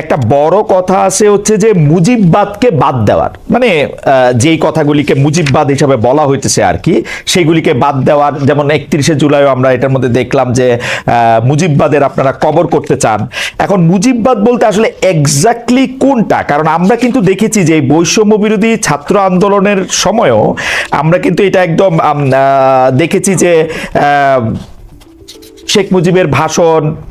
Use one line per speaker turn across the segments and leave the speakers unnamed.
একটা বড় কথা আছে হচ্ছে যে মুজিববাদকে বাদ দেওয়ার। মানে যেই কথাগুলিকে মুজিববাদ হিসাবে বলা হইতেছে আর কি, সেগুলিকে বাদ দেওয়ার, যেমন একত্রিশে জুলাইও আমরা এটার মধ্যে দেখলাম যে মুজিববাদের আপনারা কবর করতে চান। এখন মুজিববাদ বলতে আসলে এক্স্যাক্টলি কোনটা? কারণ আমরা কিন্তু দেখেছি যে বৈষম্য বিরোধী ছাত্র আন্দোলনের সময়ও আমরা কিন্তু এটা একদম দেখেছি যে শেখ মুজিবের ভাষণ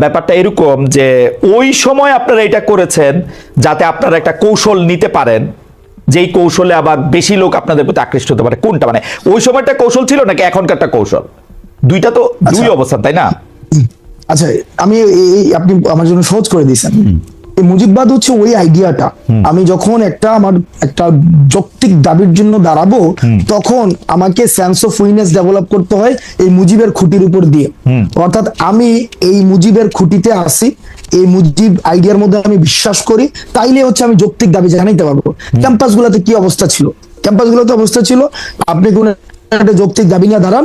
ব্যাপারটা এরকম যে ওই সময় আপনারা এটা করেছেন যাতে আপনারা একটা কৌশল নিতে পারেন। যেই কৌশলে আবার বেশি লোক আপনাদের প্রতি আকৃষ্ট হতে পারে। কোনটা মানে? ওই সময়টা কৌশল ছিল নাকি এখনকার একটা কৌশল? দুইটা তো দুই
আচ্ছা।
অবস্থান তাই না?
আচ্ছা আমি আপনি আমার জন্য সহজ করে দিয়েছেন। এই মুজিববাদ হচ্ছে ওই আইডিয়াটা। আমি যখন একটা আমার একটা যৌক্তিক দাবির জন্য দাঁড়াবো তখন আমাকে সেন্স অফ উইনেস ডেভেলপ করতে হয় এই মুজিবের খুঁটির উপর দিয়ে। অর্থাৎ আমি এই মুজিবের খুঁটিতে আসি এই মুজিব আইডিয়ার মধ্যে আমি বিশ্বাস করি তাইলে হচ্ছে আমি যৌক্তিক দাবি জানাইতে পারব। ক্যাম্পাস গুলোতে কি অবস্থা ছিল? ক্যাম্পাস গুলোতে অবস্থা ছিল আপনি কোন একটা যৌক্তিক দাবি নিয়ে দাঁড়ান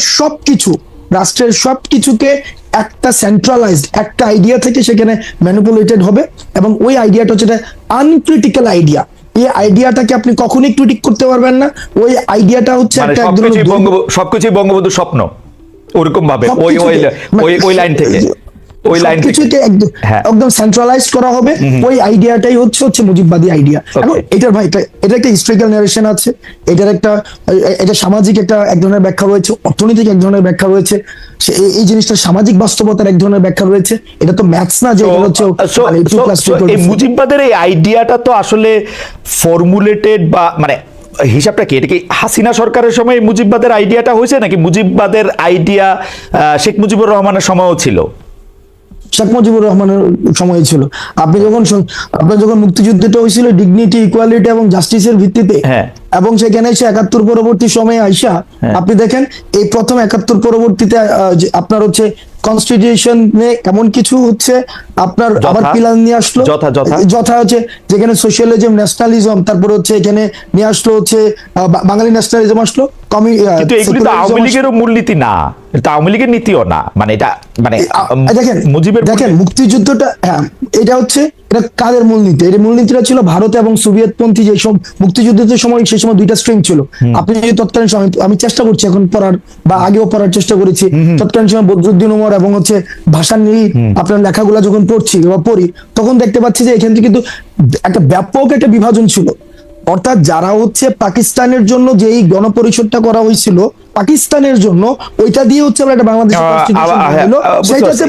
রাষ্ট্রের সবকিছু রাষ্ট্রের সব কিছুকে একটা সেন্ট্রালাইজড একটা আইডিয়া থেকে সেখানে ম্যানুপুলেটেড হবে এবং ওই আইডিয়াটা হচ্ছে আনক্রিটিক্যাল আইডিয়া এই আইডিয়াটাকে আপনি কখনোই ক্রিটিক করতে পারবেন না। ওই আইডিয়াটা হচ্ছে
মানে
একটা এক
সবকিছুই বঙ্গবন্ধু স্বপ্ন ওরকম ভাবে ওই ওই ওই ওই লাইন থেকে। ওই লাইন থেকে।
একদম
হ্যাঁ।
সেন্ট্রালাইজ করা হবে। ওই আইডিয়াটাই হচ্ছে হচ্ছে মুজিববাদী আইডিয়া এখন এটার ভাই এটা- একটা হিস্ট্রিক্যাল নারেশন আছে। এটার একটা এটা সামাজিক একটা এক ধরনের ব্যাখ্যা রয়েছে অর্থনৈতিক এক ধরনের ব্যাখ্যা রয়েছে। এই- জিনিসটা সামাজিক বাস্তবতার এক ধরনের ব্যাখ্যা রয়েছে। এটা তো ম্যাথস না যে হচ্ছে
so-
মানে
এই মুজিববাদের এই আইডিয়াটা তো আসলে ফর্মুলেটেড বা মানে হিসাবটা কি? এটা কি হাসিনা সরকারের সময় মুজিববাদের আইডিয়াটা হয়েছে নাকি মুজিববাদের আইডিয়া শেখ মুজিবুর রহমানের সময়ও ছিল?
শেখ মুজিবুর রহমানের সময় ছিল আপনি যখন আপনার যখন মুক্তিযুদ্ধটা হয়েছিল ডিগনিটি ইকুয়ালিটি এবং জাস্টিসের ভিত্তিতে
হ্যাঁ।
এবং সেখানে এসে একাত্তর পরবর্তী সময়ে আইসা
হ্যাঁ।
আপনি দেখেন এই প্রথম একাত্তর পরবর্তীতে আপনার হচ্ছে কনস্টিটিউশন এমন কিছু হচ্ছে আপনার? আবার পিলার নিয়ে আসলো
যথা,
হচ্ছে যেখানে সোশ্যালিজম ন্যাশনালিজম তারপর হচ্ছে এখানে নিয়ে আসলো হচ্ছে বাঙালি ন্যাশনালিজম আসলো কমি আহ,
কিন্তু এগুলি তো আওয়ামী লীগেরও মূলনীতি না। এটা আওয়ামী লীগের নীতিও না। মানে এটা মানে
দেখেন
মুজিবের
দেখেন মুক্তিযুদ্ধটা হ্যাঁ এটা হচ্ছে এটা কাদের মূলনীতি? এর মূলনীতিটা ছিল ভারত এবং সোভিয়েত যে সব মুক্তিযুদ্ধের সময় সেই সময় দুইটা স্ট্রিম ছিল। আপনি যদি তৎকালীন সময় আমি চেষ্টা করছি এখন পড়ার বা আগেও পড়ার চেষ্টা করেছি। তৎকালীন সময় বদরুদ্দিন উমর এবং হচ্ছে ভাষা নিয়ে আপনার লেখাগুলো যখন পড়ছি বা পড়ি তখন দেখতে পাচ্ছি যে এখান থেকে কিন্তু একটা ব্যাপক একটা বিভাজন ছিল। অর্থাৎ যারা হচ্ছে পাকিস্তানের জন্য যে এই গণপরিষদটা করা হয়েছিল পাকিস্তানের জন্য ওইটা দিয়ে হচ্ছে আমরা একটা বাংলাদেশ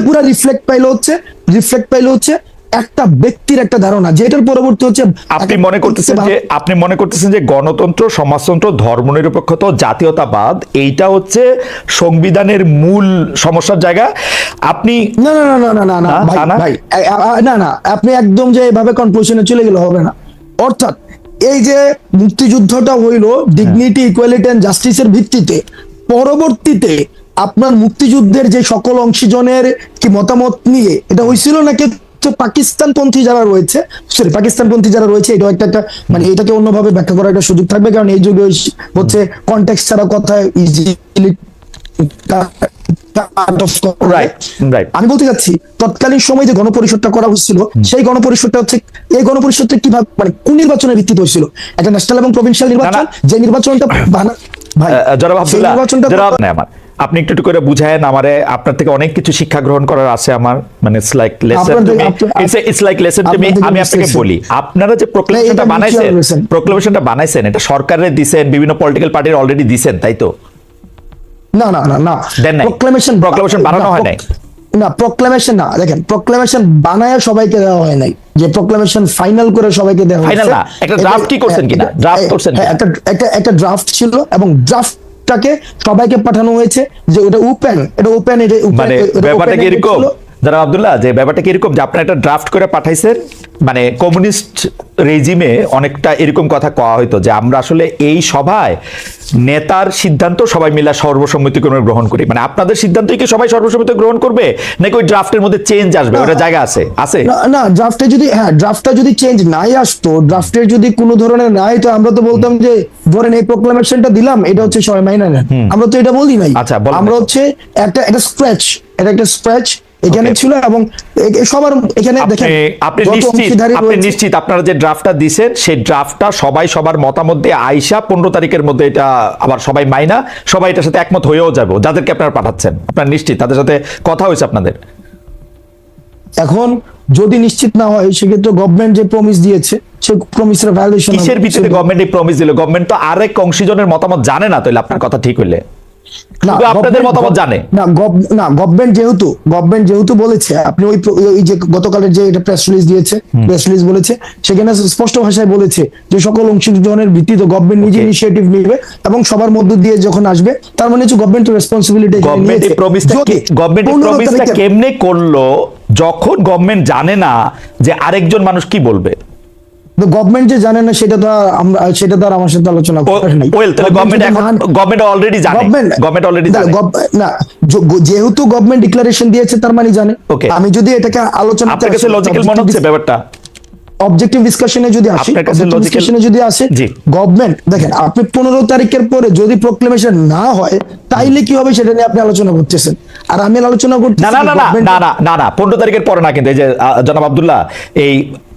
পুরো রিফ্লেক্ট পাইলো হচ্ছে রিফ্লেক্ট পাইলো হচ্ছে একটা ব্যক্তির একটা ধারণা যেটার পরবর্তী হচ্ছে
আপনি মনে করতেছেন যে আপনি মনে করতেছেন যে গণতন্ত্র সমাজতন্ত্র ধর্মনিরপেক্ষতা জাতীয়তাবাদ এইটা হচ্ছে সংবিধানের মূল সমস্যার জায়গা। আপনি
না না না না না না ভাই
না
না। আপনি একদম যে এভাবে কনক্লুশনে চলে গেলে হবে না। অর্থাৎ এই যে মুক্তিযুদ্ধটা হইল ডিগনিটি ইকুয়ালিটি এন্ড জাস্টিসের ভিত্তিতে, পরবর্তীতে আপনার মুক্তিযুদ্ধের যে সকল অংশীজনের কি মতামত নিয়ে, এটা হয়েছিল নাকি পাকিস্তানপন্থী যারা রয়েছে সরি পাকিস্তানপন্থী যারা রয়েছে এটা একটা একটা মানে এটাকে অন্যভাবে ব্যাখ্যা করার একটা সুযোগ থাকবে, কারণ এই যুগে হচ্ছে কন্টেক্সট ছাড়া কথা ইজিলি আমি বলতে যাচ্ছি তৎকালীন সময় যে গণপরিষদটা করা হচ্ছিল সেই গণপরিষদটা হচ্ছে এই গণপরিষদটা কীভাবে মানে কোন নির্বাচনের ভিত্তিতে হয়েছিল? একটা ন্যাশনাল এবং প্রভিনশিয়াল নির্বাচন যে নির্বাচনটা
আমার। আপনি একটু করে বুঝায়েন আমারে আপনার থেকে অনেক কিছু শিক্ষা গ্রহণ করার আছে আমার মানে it's like lesson to me it's like lesson to me আমি আপনাকে বলি আপনারা যে প্রোক্লেমেশনটা বানাইছেন। প্রোক্লেমেশনটা বানাইছেন এটা সরকারের দিছেন বিভিন্ন পলিটিক্যাল পার্টির অলরেডি দিছেন তাই তো?
না না না না? প্রোক্লেমেশন
Proclamation বানানো হয় নাই?
না প্রোক্লেমেশন না। দেখেন প্রোক্লেমেশন বানায় সবাইকে দেওয়া হয় নাই। যে প্রোক্লেমেশন ফাইনাল করে সবাইকে দেওয়া হয়
না, একটা ড্রাফট কি করছেন কিনা? ড্রাফট করছেন
হ্যাঁ, একটা একটা একটা ড্রাফট ছিল এবং ড্রাফটটাকে সবাইকে পাঠানো হয়েছে যে ওটা ওপেন এটা ওপেন এটা open-
মানে ব্যাপারটা কি এরকম যারা আব্দুল্লাহ যে ব্যাপারটা কি এরকম যে আপনার একটা ড্রাফট করে পাঠাইছেন মানে কমিউনিস্ট রেজিমে অনেকটা এরকম কথা কওয়া হইতো যে আমরা আসলে এই সভায় নেতার সিদ্ধান্ত সবাই মিলে সর্বসম্মতিক্রমে গ্রহণ করি। মানে আপনাদের সিদ্ধান্তই কি সবাই সর্বসম্মতি গ্রহণ করবে নাকি ওই ড্রাফটের মধ্যে চেঞ্জ আসবে? ওটা জায়গা আছে? আছে?
না না ড্রাফটে যদি হ্যাঁ ড্রাফটটা যদি চেঞ্জ নাই আসতো ড্রাফটের যদি কোনো ধরনের নাই তো আমরা তো বলতাম যে ধরেন এই প্রোক্লামেশনটা দিলাম এটা হচ্ছে সবাই মাইনা নেন। আমরা তো এটা বলি নাই।
আচ্ছা,
আমরা হচ্ছে একটা একটা স্ক্র্যাচ এটা একটা স্ক্র্যাচ এখানে ছিল এবং সবার এখানে দেখেন
আপনি নিশ্চিত আপনি নিশ্চিত আপনারা যে ড্রাফটটা দিছেন সেই ড্রাফটটা সবাই সবার মতামত দিয়ে আইসা পনেরো তারিখের মধ্যে এটা আবার সবাই মাইনা সবাই এটার সাথে একমত হয়েও যাব যাদেরকে আপনারা পাঠাচ্ছেন। আপনার নিশ্চিত তাদের সাথে কথা হয়েছে আপনাদের?
এখন যদি নিশ্চিত না হয় সেক্ষেত্রে গভর্নমেন্ট যে প্রমিস দিয়েছে সে প্রমিসের ভ্যালুয়েশন
কিসের ভিত্তিতে গভর্নমেন্ট এই প্রমিস দিল? গভর্নমেন্ট তো আরেক অংশীজনের মতামত জানে না তাইলে আপনার কথা ঠিক হইলে। আপনাদের মতামত জানে।
না না গভর্নমেন্ট যেহেতু গভর্নমেন্ট যেহেতু বলেছে আপনি ওই ওই যে গতকালের যে এটা প্রেস রিলিজ দিয়েছে প্রেস রিলিজ বলেছে সেখানে স্পষ্ট ভাষায় বলেছে যে সকল অংশীজনের ভিত্তিতে গভর্নমেন্ট নিজে ইনিশিয়েটিভ নেবে এবং সবার মধ্য দিয়ে যখন আসবে তার মানে হচ্ছে রেসপন্সিবিলিটি
গভর্নমেন্ট এই প্রমিসটা গভর্নমেন্ট প্রমিসটা কেমনে করল যখন গভর্নমেন্ট জানে না যে আরেকজন মানুষ কি বলবে?
গভর্নমেন্ট যে জানে না সেটা তো আমরা সেটা তো আর আমার সাথে আলোচনা করার নাই।
ওয়েল তাহলে গভর্নমেন্ট এখন গভর্নমেন্ট অলরেডি জানে।
গভর্নমেন্ট
অলরেডি জানে।
না যেহেতু গভর্নমেন্ট ডিক্লারেশন দিয়েছে তার মানে জানে। আমি যদি এটাকে আলোচনা
আপনার কাছে লজিক্যাল মনে হচ্ছে ব্যাপারটা?
অবজেক্টিভ ডিসকাশনে যদি আসি discussion-এ যদি আসে। গভর্নমেন্ট দেখেন আপনি পনেরো তারিখের পরে যদি প্রোক্লেমেশন না হয় তাইলে কি হবে সেটা নিয়ে আপনি আলোচনা করতেছেন। আর আমি আলোচনা
না না না না না না না পনেরো তারিখের পরে না কিন্তু এই যে জনাব আব্দুল্লাহ এই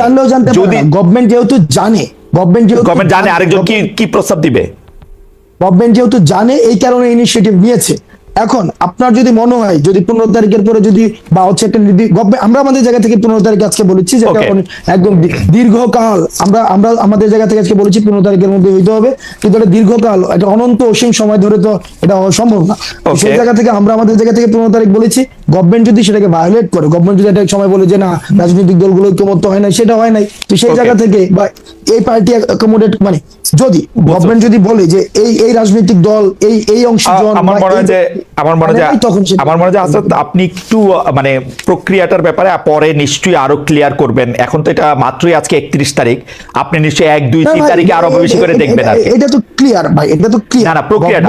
জানলেও জানতে পারে
যদি
গভর্নমেন্ট যেহেতু জানে গভর্নমেন্ট যেহেতু
গভর্নমেন্ট জানে আরেকজন কি কি প্রস্তাব দিবে?
গভর্নমেন্ট যেহেতু জানে এই কারণে ইনিশিয়েটিভ নিয়েছে। এখন আপনার যদি মনে হয় যদি পনেরো তারিখের পরে যদি বা হচ্ছে একটা আমরা আমাদের জায়গা থেকে পনেরো তারিখ আজকে বলেছি যে একদম দীর্ঘকাল আমরা আমরা আমাদের জায়গা থেকে আজকে বলেছি পনেরো তারিখের মধ্যে হইতে হবে। কিন্তু এটা দীর্ঘকাল এটা অনন্ত অসীম সময় ধরে তো এটা হওয়া সম্ভব না। সেই জায়গা থেকে আমরা আমাদের জায়গা থেকে পনেরো তারিখ বলেছি গভর্নমেন্ট যদি সেটাকে ভায়োলেট করে গভর্নমেন্ট যদি একটা সময় বলে যে না রাজনৈতিক দলগুলো ঐক্যমত্য হয় না সেটা হয় নাই তো সেই জায়গা থেকে বা এই পার্টি অ্যাকোমোডেট মানে যদি গভর্নমেন্ট যদি বলে যে এই এই রাজনৈতিক দল এই এই অংশীজন
আমার মনে হয় যে আমার মনে হয় আমার মনে হয় হাসনাত, আপনি একটু মানে প্রক্রিয়াটার ব্যাপারে পরে নিশ্চয়ই আরও ক্লিয়ার করবেন। এখন তো এটা মাত্রই আজকে একত্রিশ তারিখ। আপনি নিশ্চয়ই এক দুই তিন তারিখে
আরও
বেশি করে দেখবেন আর
এটা তো ক্লিয়ার ভাই এটা তো ক্লিয়ার
না প্রক্রিয়াটা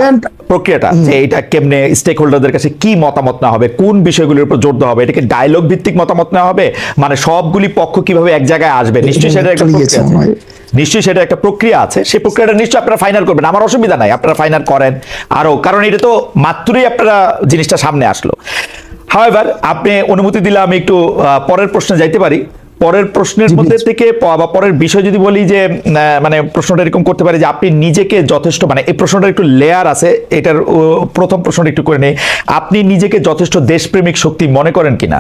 প্রক্রিয়াটা যে এটা কেমনে স্টেক হোল্ডারদের কাছে কি মতামত না হবে কোন বিষয়গুলোর উপর জোর দেওয়া হবে এটাকে ডায়লগ ভিত্তিক মতামত নেওয়া হবে? মানে সবগুলি পক্ষ কীভাবে এক জায়গায় আসবে? নিশ্চয়ই সেটা একটা নিশ্চয়ই সেটা একটা প্রক্রিয়া আছে। সেই প্রক্রিয়াটা নিশ্চয়ই আপনারা ফাইনাল করবেন। আমার অসুবিধা নাই আপনারা ফাইনাল করেন। আরও কারণ এটা তো মাত্রই আপনারা জিনিসটা সামনে আসলো। হাওয়েভার আপনি অনুমতি দিলে আমি একটু পরের প্রশ্নে যাইতে পারি। পরের প্রশ্নের মধ্যে থেকে বা পরের বিষয় যদি বলি যে মানে প্রশ্নটা এরকম করতে পারি যে আপনি নিজেকে যথেষ্ট মানে এই প্রশ্নটা একটু লেয়ার আছে এটার প্রথম প্রশ্নটা একটু করে নেই। আপনি নিজেকে যথেষ্ট দেশপ্রেমিক শক্তি মনে করেন কিনা?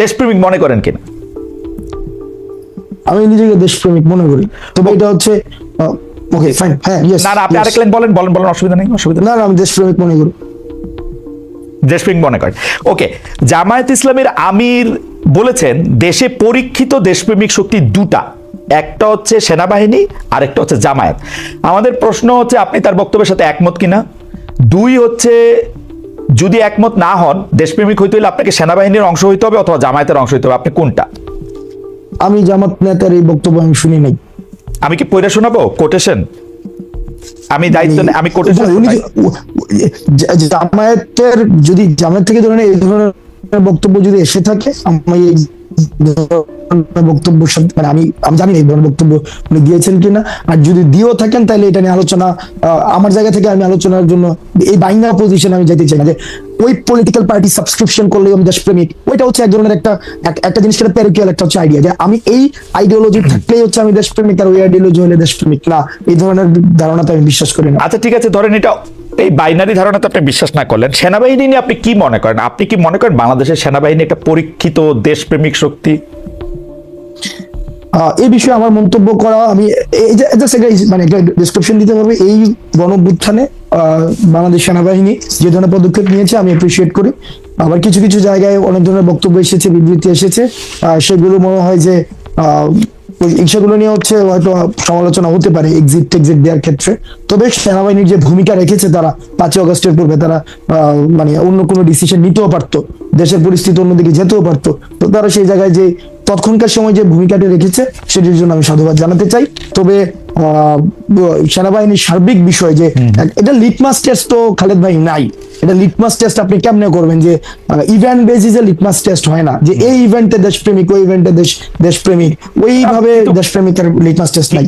দেশপ্রেমিক মনে করেন কিনা?
আমি নিজেকে দেশপ্রেমিক মনে করি। তবে এটা হচ্ছে ওকে ফাইন হ্যাঁ yes,
না না আপনি. আরেক লাইন বলেন বলেন বলেন অসুবিধা নেই অসুবিধা নেই।
না না আমি দেশপ্রেমিক মনে করি।
দেশপ্রেমিক মনে করেন। ওকে জামায়াত ইসলামের আমির বলেছেন দেশে পরীক্ষিত দেশপ্রেমিক শক্তি দুটা। একটা হচ্ছে সেনাবাহিনী আর একটা হচ্ছে জামায়াত। আমাদের প্রশ্ন হচ্ছে আপনি তার বক্তব্যের সাথে একমত কিনা? দুই হচ্ছে যদি একমত না হন দেশপ্রেমিক হইতে হলে আপনাকে সেনাবাহিনীর অংশ হইতে হবে অথবা জামায়াতের অংশ হইতে হবে। আপনি কোনটা?
আমি জামাত নেতার এই বক্তব্য আমি শুনি নাই।
আমি কি পড়ে শোনাবো? কোটেশন? আমি দায়িত্ব আমি
জা- জামায়াতের যদি জামায়াত থেকে ধরেন এই ধরনের বক্তব্য যদি এসে থাকে আমি বক্তব্য মানে আমি আমি জানি এই ধরনের বক্তব্য উনি দিয়েছেন কিনা। আর যদি দিয়েও থাকেন তাহলে এটা নিয়ে আলোচনা আমার জায়গা থেকে আমি আলোচনার জন্য এই বাইনা পজিশন আমি যেতে চাই না যে ওই পলিটিক্যাল পার্টি সাবস্ক্রিপশন করলে আমি দেশপ্রেমিক। ওইটা হচ্ছে এক ধরনের একটা একটা জিনিস সেটা প্যারিকুয়াল একটা হচ্ছে আইডিয়া যে আমি এই আইডিওলজি থাকলেই হচ্ছে আমি দেশপ্রেমিক আর ওই আইডিওলজি হলে দেশপ্রেমিক। না, এই ধরনের ধারণাতে আমি বিশ্বাস করি না।
আচ্ছা ঠিক আছে, ধরেন এটা এই বাইনারি ধারণাতে আপনি বিশ্বাস না করলেন। সেনাবাহিনী নিয়ে আপনি কি মনে করেন? আপনি কি মনে করেন বাংলাদেশের সেনাবাহিনী একটা পরীক্ষিত দেশপ্রেমিক শক্তি?
এই বিষয়ে আমার মন্তব্য করা আমি মানে একটা ডিসক্রিপশন দিতে পারবে এই গণভ্যুত্থানে আহ, বাংলাদেশ সেনাবাহিনী যে ধরনের পদক্ষেপ নিয়েছে আমি অ্যাপ্রিসিয়েট করি। আবার কিছু কিছু জায়গায় অনেক ধরনের বক্তব্য এসেছে বিবৃতি এসেছে। সেগুলো মনে হয় যে সেগুলো নিয়ে হচ্ছে হয়তো সমালোচনা হতে পারে এক্সিট টেক্সিট দেওয়ার ক্ষেত্রে। তবে সেনাবাহিনীর যে ভূমিকা রেখেছে তারা পাঁচই অগস্টের পূর্বে তারা মানে অন্য কোনো ডিসিশন নিতেও পারতো। দেশের পরিস্থিতি অন্যদিকে যেতেও পারতো। তো তারা সেই জায়গায় যে তৎক্ষণকার সময় যে ভূমিকাটি রেখেছে সেটির জন্য আমি সাধুবাদ জানাতে চাই। তবে সেনাবাহিনীর সার্বিক বিষয় যে এটা লিটমাস টেস্ট তো খালেদ ভাই নাই। এটা লিটমাস টেস্ট আপনি কেমনে করবেন যে ইভেন্ট বেসিসে লিটমাস টেস্ট হয় না? যে এই ইভেন্টে দেশপ্রেমিক ওই ইভেন্টে দেশ দেশপ্রেমিক। ওইভাবে দেশপ্রেমিকের লিটমাস টেস্ট নাই।